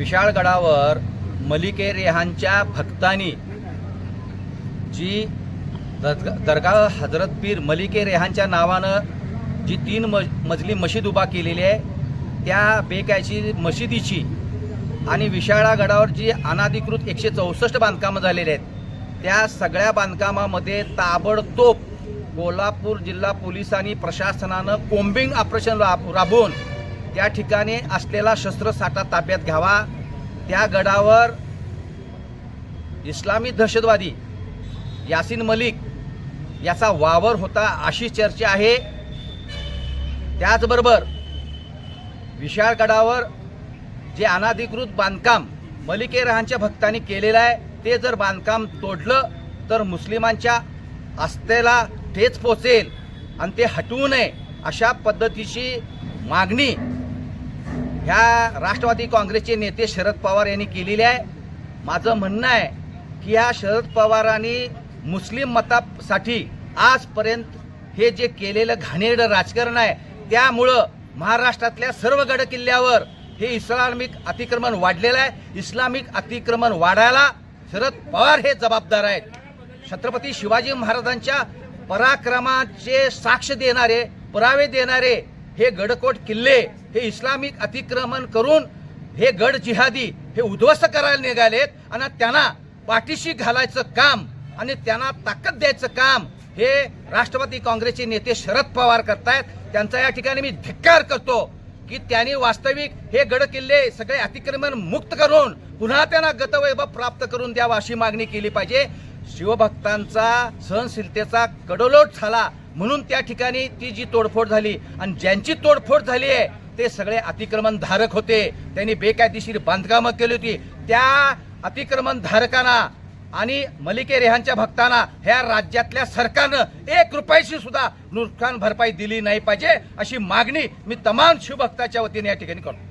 विशाळगडावर मलिके रेहांच्या भक्तांनी जी दर्गा हजरत पीर मलिके रेहांच्या नावानं जी तीन मज मजली मशीद उभा केलेली आहे त्या बेकायची मशिदीची आणि विशाळागडावर जी अनाधिकृत एकशे चौसष्ट बांधकामं झालेली आहेत त्या सगळ्या बांधकामामध्ये ताबडतोब कोल्हापूर जिल्हा पोलिसांनी प्रशासनानं कोम्बिंग ऑपरेशन राब- राबवून त्या ठिकाणी असलेला शस्त्रसाठा ताब्यात घ्यावा. त्या गडावर इस्लामी दहशतवादी यासिन मलिक याचा वावर होता अशी चर्चा आहे. त्याचबरोबर विशाळगडावर जे अनाधिकृत बांधकाम मलिके रहांच्या भक्तांनी केलेलं आहे ते जर बांधकाम तोडलं तर मुस्लिमांच्या आस्थेला ठेच पोचेल आणि ते हटवू नये अशा पद्धतीची मागणी ह्या राष्ट्रवादी काँग्रेसचे नेते शरद पवार यांनी केलेली आहे. माझं म्हणणं आहे की ह्या शरद पवारांनी मुस्लिम मतासाठी आजपर्यंत हे जे केलेलं घाणेरडं राजकारण आहे त्यामुळं महाराष्ट्रातल्या सर्व गड किल्ल्यावर हे इस्लामिक अतिक्रमण वाढलेलं आहे. इस्लामिक अतिक्रमण वाढायला शरद पवार हे जबाबदार आहेत. छत्रपती शिवाजी महाराजांच्या पराक्रमाचे साक्ष देणारे पुरावे देणारे हे गडकोट किल्ले हे इस्लामिक अतिक्रमण करून हे गड जिहादी हे उद्ध्वस्त करायला निघालेत आणि त्यांना पाठीशी घालायचं काम आणि त्यांना ताकद द्यायचं काम हे राष्ट्रवादी काँग्रेसचे नेते शरद पवार करतायत. त्यांचा या ठिकाणी मी धिक्कार करतो की त्यांनी वास्तविक हे गड किल्ले सगळे अतिक्रमण मुक्त करून पुन्हा त्यांना गतवैभव प्राप्त करून द्यावा अशी मागणी केली पाहिजे. शिवभक्तांचा सहनशीलतेचा कडोलोट झाला. म्हणून त्या ठिकाणी ती जी तोडफोड झाली आणि ज्यांची तोडफोड झाली आहे ते सगळे अतिक्रमण धारक होते. त्यांनी बेकायदेशीर बांधकामं केली होती. त्या अतिक्रमण धारकांना आणि मलिके रेहांच्या भक्तांना ह्या राज्यातल्या सरकारनं एक रुपयाची सुद्धा नुकसान भरपाई दिली नाही पाहिजे अशी मागणी मी तमाम शिवभक्ताच्या वतीने या ठिकाणी करतो.